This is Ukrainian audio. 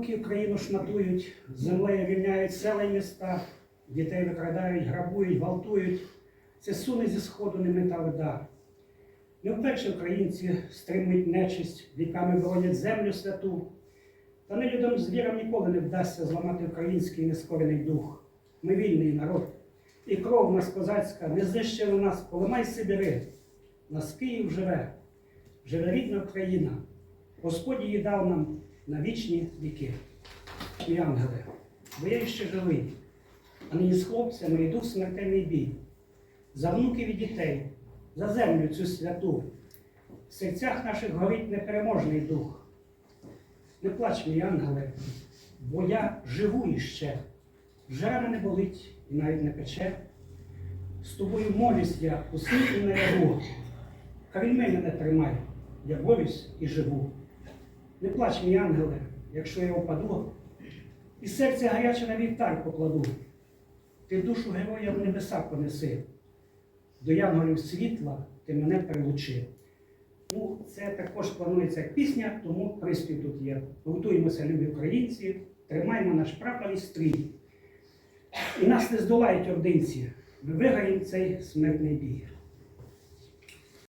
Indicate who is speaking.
Speaker 1: руки Україну шматують, землею рівняють села й міста, дітей викрадають, грабують, гвалтують. Це суне зі сходу немита вода. Не вперше українці стримують нечисть, віками боронять землю святу. Та нелюдом звірам ніколи не вдасться зламати український нескорений дух. Ми вільний народ. І кров нас козацька не знищила нас, поламай Сибіри. Нас Київ живе, живе рідна Україна. Господь її дав нам на вічні віки. І ангели, бо я ще живий, а нині з хлопцями йду в смертельний бій. За внуків і дітей, за землю цю святу. В серцях наших горить непереможний дух. Не плач, мій ангеле, бо я живу іще. Вже рана не болить і навіть не пече. З тобою молюсь я у сні і наяву. Кавільми мене не тримай, я борюсь і живу. Не плач, мій ангеле, якщо я опаду, і серце гаряче на вівтар покладу. Ти душу героя в небеса понеси. До янголів світла ти мене прилучи. Ну, це також планується як пісня, тому приспів тут є. Готуємося, любі українці, тримаємо наш прапор і стрій. І нас не здолають ординці. Ми виграємо цей смертний бій.